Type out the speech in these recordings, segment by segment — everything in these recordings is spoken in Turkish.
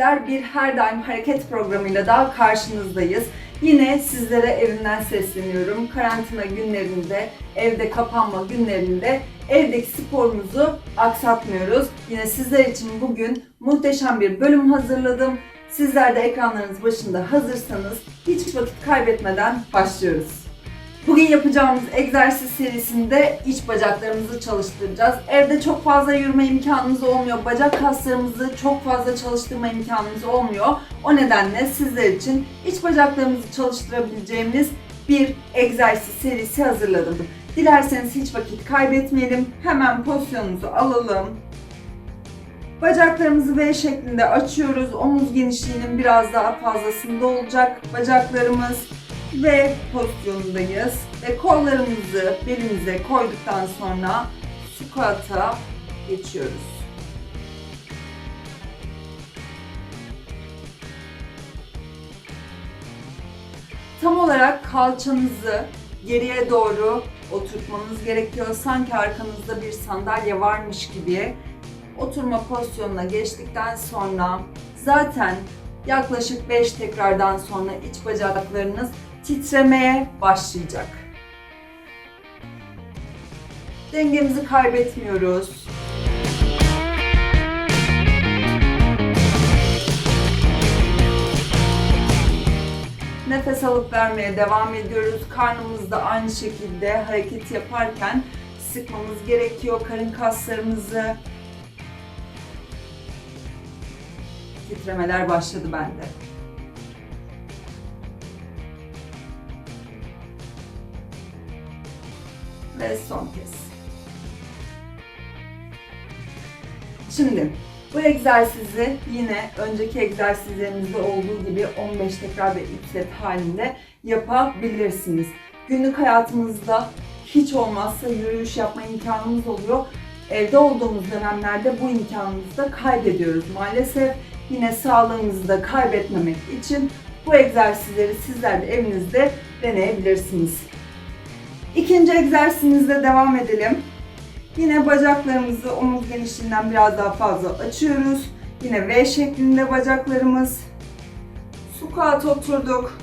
izleyiciler. Bir her daim hareket programıyla daha karşınızdayız. Yine sizlere evimden sesleniyorum. Karantina günlerinde, evde kapanma günlerinde evdeki sporumuzu aksatmıyoruz. Yine sizler için bugün muhteşem bir bölüm hazırladım. Sizler de ekranlarınız başında hazırsanız hiç vakit kaybetmeden başlıyoruz. Bugün yapacağımız egzersiz serisinde iç bacaklarımızı çalıştıracağız. Evde çok fazla yürüme imkanımız olmuyor. Bacak kaslarımızı çok fazla çalıştırma imkanımız olmuyor. O nedenle sizler için iç bacaklarımızı çalıştırabileceğimiz bir egzersiz serisi hazırladım. Dilerseniz hiç vakit kaybetmeyelim. Hemen pozisyonumuzu alalım. Bacaklarımızı V şeklinde açıyoruz. Omuz genişliğinin biraz daha fazlasında olacak bacaklarımız ve pozisyondayız. Ve kollarımızı belimize koyduktan sonra squat'a geçiyoruz. Tam olarak kalçanızı geriye doğru oturtmanız gerekiyor. Sanki arkanızda bir sandalye varmış gibi oturma pozisyonuna geçtikten sonra zaten yaklaşık 5 tekrardan sonra iç bacaklarınız titremeye başlayacak. Dengemizi kaybetmiyoruz. Nefes alıp vermeye devam ediyoruz. Karnımız da aynı şekilde hareket yaparken sıkmamız gerekiyor karın kaslarımızı. Titremeler başladı bende. Ve son kez. Şimdi bu egzersizi yine önceki egzersizlerimizde olduğu gibi 15 tekrar ve 3 set halinde yapabilirsiniz. Günlük hayatımızda hiç olmazsa yürüyüş yapma imkanımız oluyor. Evde olduğumuz dönemlerde bu imkanımızı da kaybediyoruz maalesef. Yine sağlığımızı da kaybetmemek için bu egzersizleri sizler de evinizde deneyebilirsiniz. İkinci egzersizimizle devam edelim. Yine bacaklarımızı omuz genişliğinden biraz daha fazla açıyoruz. Yine V şeklinde bacaklarımız. Squat oturduk.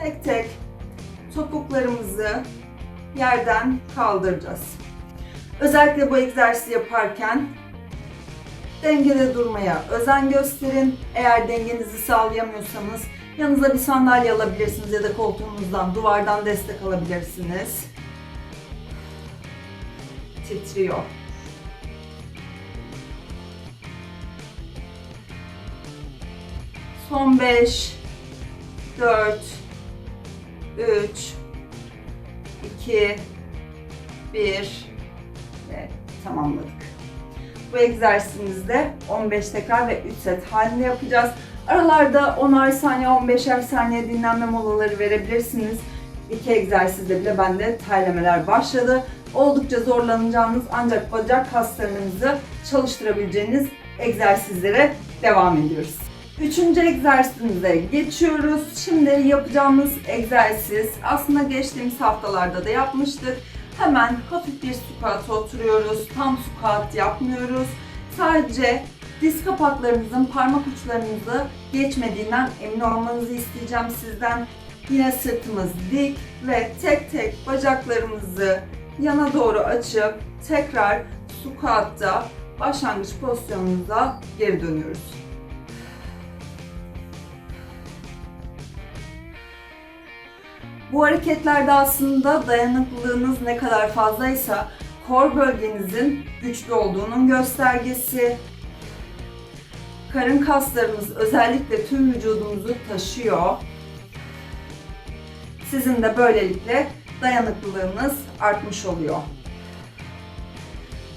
Tek tek topuklarımızı yerden kaldıracağız. Özellikle bu egzersizi yaparken dengede durmaya özen gösterin. Eğer dengenizi sağlayamıyorsanız yanınıza bir sandalye alabilirsiniz ya da koltuğunuzdan, duvardan destek alabilirsiniz. Titriyor. Son 5 4 3 2 1 ve tamamladık. Bu egzersizimizde 15 tekrar ve 3 set halinde yapacağız. Aralarda 10'ar saniye, 15'er saniye dinlenme molaları verebilirsiniz. İki egzersizde bile bende terlemeler başladı. Oldukça zorlanacağınız ancak bacak kaslarınızı çalıştırabileceğiniz egzersizlere devam ediyoruz. Üçüncü egzersizimize geçiyoruz. Şimdi yapacağımız egzersiz aslında geçtiğimiz haftalarda da yapmıştık. Hemen hafif bir squat oturuyoruz. Tam squat yapmıyoruz. Sadece diz kapaklarınızın parmak uçlarınızı geçmediğinden emin olmanızı isteyeceğim sizden. Yine sırtımız dik ve tek tek bacaklarımızı yana doğru açıp tekrar squat'ta başlangıç pozisyonumuza geri dönüyoruz. Bu hareketlerde aslında dayanıklılığınız ne kadar fazlaysa kor bölgenizin güçlü olduğunun göstergesi. Karın kaslarımız özellikle tüm vücudumuzu taşıyor. Sizin de böylelikle dayanıklılığınız artmış oluyor.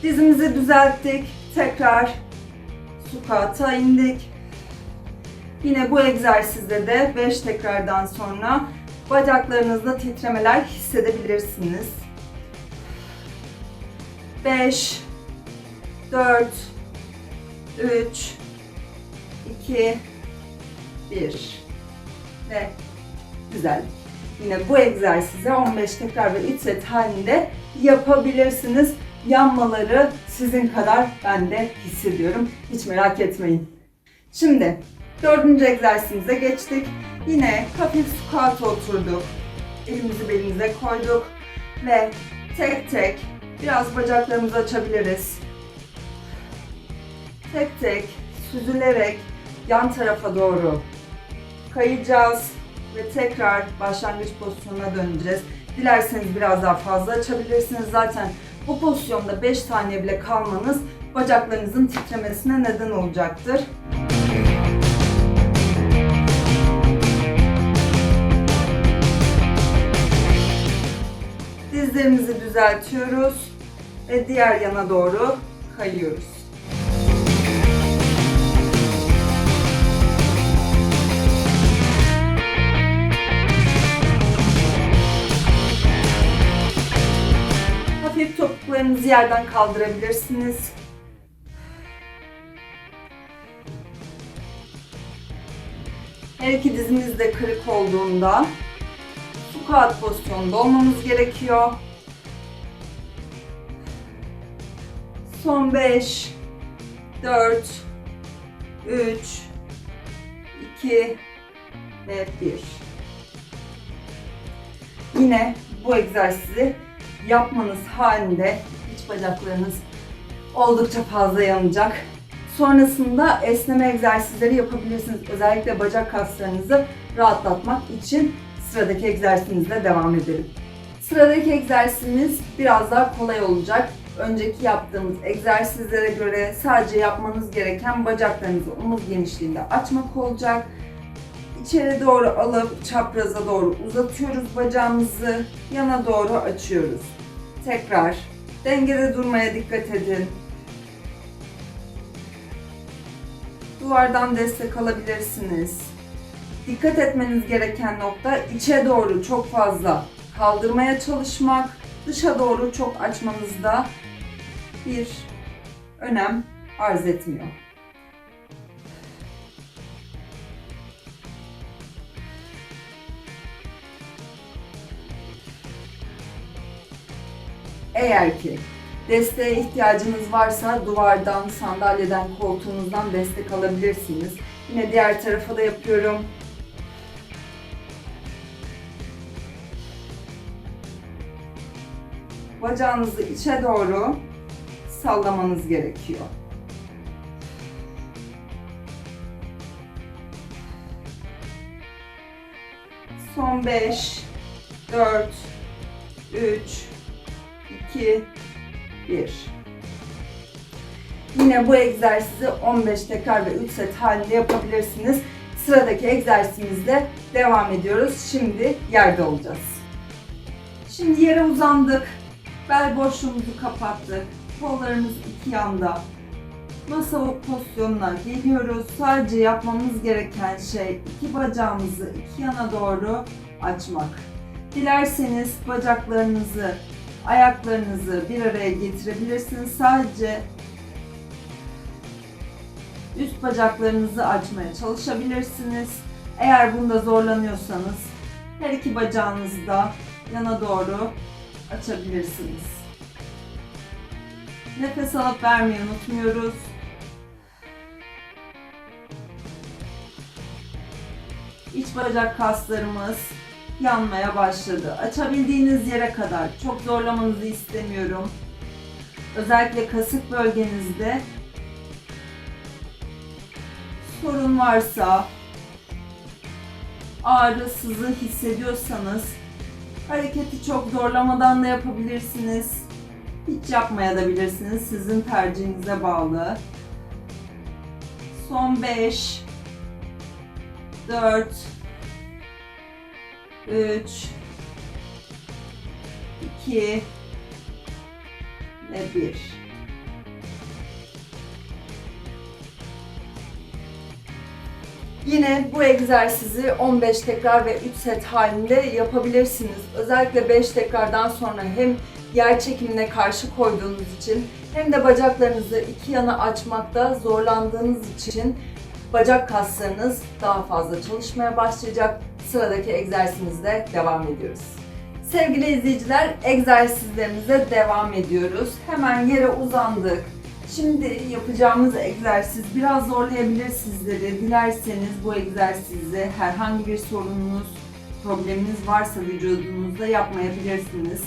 Dizimizi düzelttik. Tekrar sukata indik. Yine bu egzersizde de 5 tekrardan sonra bacaklarınızda titremeler hissedebilirsiniz. 5 4 3 2 1 ve güzel. Yine bu egzersizi 15 tekrar ve 3 set halinde yapabilirsiniz. Yanmaları sizin kadar ben de hissediyorum. Hiç merak etmeyin. Şimdi dördüncü egzersizimize geçtik. Yine hafif squat'a oturduk. Elimizi belimize koyduk ve tek tek biraz bacaklarımızı açabiliriz. Tek tek süzülerek yan tarafa doğru kayacağız ve tekrar başlangıç pozisyonuna döneceğiz. Dilerseniz biraz daha fazla açabilirsiniz. Zaten bu pozisyonda 5 saniye bile kalmanız bacaklarınızın titremesine neden olacaktır. Dizlerimizi düzeltiyoruz ve diğer yana doğru kayıyoruz. Topuklarınızı yerden kaldırabilirsiniz. Her iki dizimiz de kırık olduğunda squat pozisyonunda olmamız gerekiyor. Son 5 4 3 2 ve 1 Yine bu egzersizi yapmanız halinde bacaklarınız oldukça fazla yanacak. Sonrasında esneme egzersizleri yapabilirsiniz. Özellikle bacak kaslarınızı rahatlatmak için sıradaki egzersizimizle devam edelim. Sıradaki egzersizimiz biraz daha kolay olacak. Önceki yaptığımız egzersizlere göre sadece yapmanız gereken bacaklarınızı omuz genişliğinde açmak olacak. İçeri doğru alıp çapraza doğru uzatıyoruz bacağımızı. Yana doğru açıyoruz. Tekrar dengede durmaya dikkat edin. Duvardan destek alabilirsiniz. Dikkat etmeniz gereken nokta içe doğru çok fazla kaldırmaya çalışmak, dışa doğru çok açmanızda bir önem arz etmiyor. Eğer ki desteğe ihtiyacınız varsa duvardan, sandalyeden, koltuğunuzdan destek alabilirsiniz. Yine diğer tarafa da yapıyorum. Bacağınızı içe doğru sallamanız gerekiyor. Son 5 4 3 2 1 Yine bu egzersizi 15 tekrar ve 3 set halinde yapabilirsiniz. Sıradaki egzersizimizle devam ediyoruz. Şimdi yerde olacağız. Şimdi yere uzandık. Bel boşluğumuzu kapattık. Kollarımız iki yanda. Masa pozisyonuna geliyoruz. Sadece yapmamız gereken şey iki bacağımızı iki yana doğru açmak. Dilerseniz bacaklarınızı, ayaklarınızı bir araya getirebilirsiniz. Sadece üst bacaklarınızı açmaya çalışabilirsiniz. Eğer bunda zorlanıyorsanız her iki bacağınızı da yana doğru açabilirsiniz. Nefes alıp vermeyi unutmuyoruz. İç bacak kaslarımız yanmaya başladı. Açabildiğiniz yere kadar çok zorlamanızı istemiyorum. Özellikle kasık bölgenizde sorun varsa, ağrı, sızı hissediyorsanız hareketi çok zorlamadan da yapabilirsiniz. Hiç yapmaya da bilirsiniz. Sizin tercihinize bağlı. Son 5 4 3 2 ve 1 Yine bu egzersizi 15 tekrar ve 3 set halinde yapabilirsiniz. Özellikle 5 tekrardan sonra hem yer çekimine karşı koyduğunuz için hem de bacaklarınızı iki yana açmakta zorlandığınız için bacak kaslarınız daha fazla çalışmaya başlayacak. Sıradaki egzersizimizle devam ediyoruz. Sevgili izleyiciler, egzersizlerimize devam ediyoruz. Hemen yere uzandık. Şimdi yapacağımız egzersiz biraz zorlayabilir sizleri. Dilerseniz bu egzersizi herhangi bir sorununuz, probleminiz varsa vücudunuzda yapmayabilirsiniz.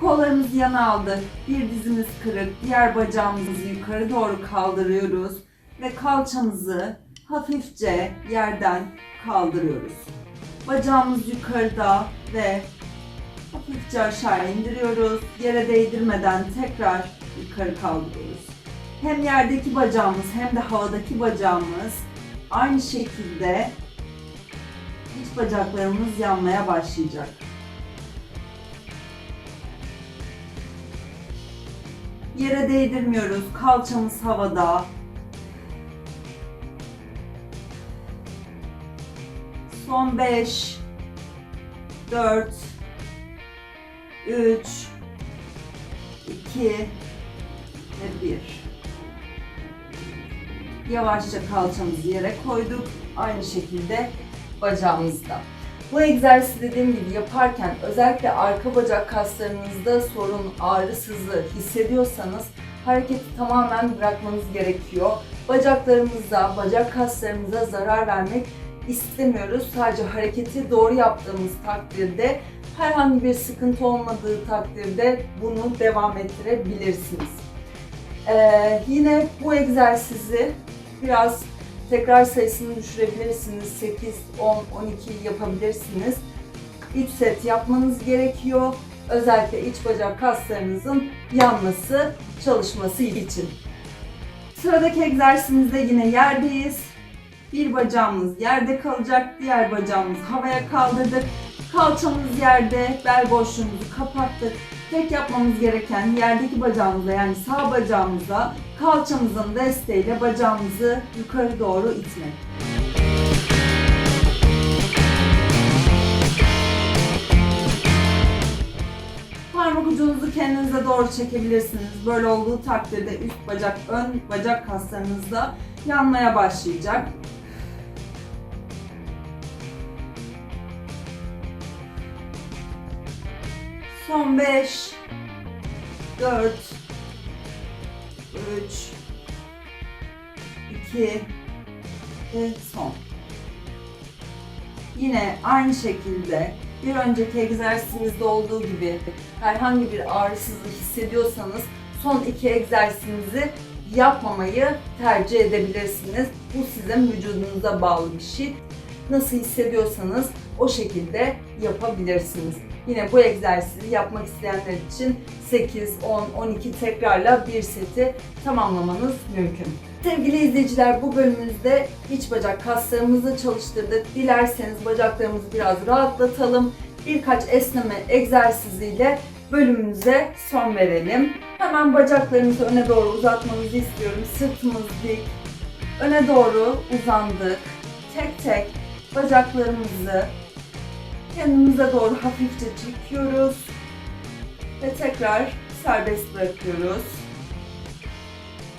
Kollarımızı yana aldık. Bir dizimiz kırık, diğer bacağımızı yukarı doğru kaldırıyoruz ve kalçamızı hafifçe yerden kaldırıyoruz. Bacağımız yukarıda ve hafifçe aşağı indiriyoruz. Yere değdirmeden tekrar yukarı kaldırıyoruz. Hem yerdeki bacağımız hem de havadaki bacağımız aynı şekilde iç bacaklarımız yanmaya başlayacak. Yere değdirmiyoruz. Kalçamız havada. Son 5 4 3 2 ve 1 Yavaşça kalçamızı yere koyduk. Aynı şekilde bacağımızda. Bu egzersizi dediğim gibi yaparken özellikle arka bacak kaslarınızda sorun, ağrı, hissediyorsanız hareketi tamamen bırakmanız gerekiyor. Bacaklarımıza, bacak kaslarımıza zarar vermek istemiyoruz. Sadece hareketi doğru yaptığımız takdirde herhangi bir sıkıntı olmadığı takdirde bunu devam ettirebilirsiniz. Ee, yine bu egzersizi biraz tekrar sayısını düşürebilirsiniz. 8, 10, 12 yapabilirsiniz. 3 set yapmanız gerekiyor. Özellikle iç bacak kaslarınızın yanması, çalışması için. Sıradaki egzersizimizde yine yerdeyiz. Bir bacağımız yerde kalacak, diğer bacağımızı havaya kaldırdık. Kalçamız yerde, bel boşluğumuzu kapattık. Tek yapmamız gereken yerdeki bacağımızla yani sağ bacağımızla kalçamızın desteğiyle bacağımızı yukarı doğru itmek. Parmak ucunuzu kendinize doğru çekebilirsiniz. Böyle olduğu takdirde üst bacak, ön bacak kaslarınız da yanmaya başlayacak. Son 5 4 3 2 ve son. Yine aynı şekilde bir önceki egzersizimizde olduğu gibi herhangi bir ağrısızlık hissediyorsanız son iki egzersizimizi yapmamayı tercih edebilirsiniz. Bu sizin vücudunuza bağlı bir şey. Nasıl hissediyorsanız o şekilde yapabilirsiniz. Yine bu egzersizi yapmak isteyenler için 8, 10, 12 tekrarla bir seti tamamlamanız mümkün. Sevgili izleyiciler bu bölümümüzde iç bacak kaslarımızı çalıştırdık. Dilerseniz bacaklarımızı biraz rahatlatalım. Birkaç esneme egzersiziyle bölümümüze son verelim. Hemen bacaklarımızı öne doğru uzatmanızı istiyorum. Sırtımız dik. Öne doğru uzandık. Tek tek bacaklarımızı kendimize doğru hafifçe çekiyoruz. Ve tekrar serbest bırakıyoruz.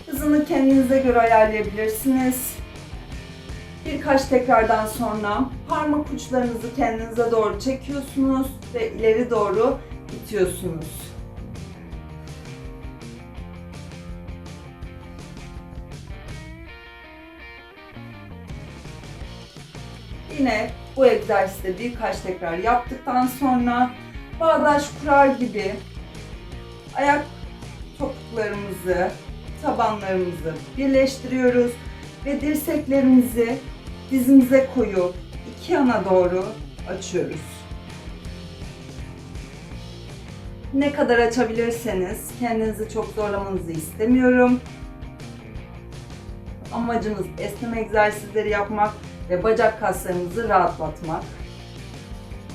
Hızını kendinize göre ayarlayabilirsiniz. Birkaç tekrardan sonra parmak uçlarınızı kendinize doğru çekiyorsunuz ve ileri doğru itiyorsunuz. Yine bu egzersizde birkaç tekrar yaptıktan sonra bağdaş kurar gibi ayak topuklarımızı, tabanlarımızı birleştiriyoruz ve dirseklerimizi dizimize koyup iki yana doğru açıyoruz. Ne kadar açabilirseniz kendinizi çok zorlamanızı istemiyorum. Amacımız esneme egzersizleri yapmak ve bacak kaslarımızı rahatlatmak.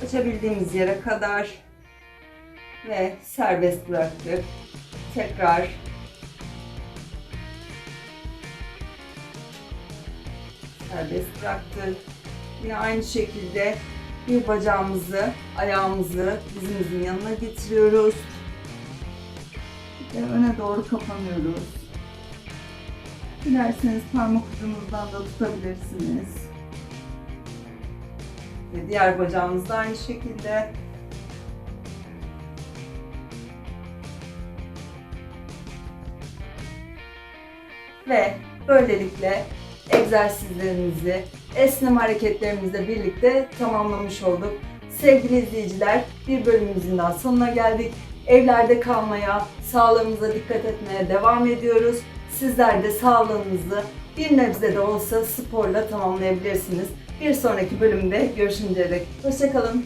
Açabildiğimiz yere kadar ve serbest bıraktık. Tekrar serbest bıraktık. Yine aynı şekilde bir bacağımızı, ayağımızı dizimizin yanına getiriyoruz. Ve öne doğru kapanıyoruz. Dilerseniz parmak ucunuzdan da tutabilirsiniz. Ve diğer bacağımız da aynı şekilde. Ve böylelikle egzersizlerimizi, esneme hareketlerimizle birlikte tamamlamış olduk. Sevgili izleyiciler, bir bölümümüzün daha sonuna geldik. Evlerde kalmaya, sağlığımıza dikkat etmeye devam ediyoruz. Sizler de sağlığınızı bir nebze de olsa sporla tamamlayabilirsiniz. Bir sonraki bölümde görüşünceye dek. Hoşçakalın.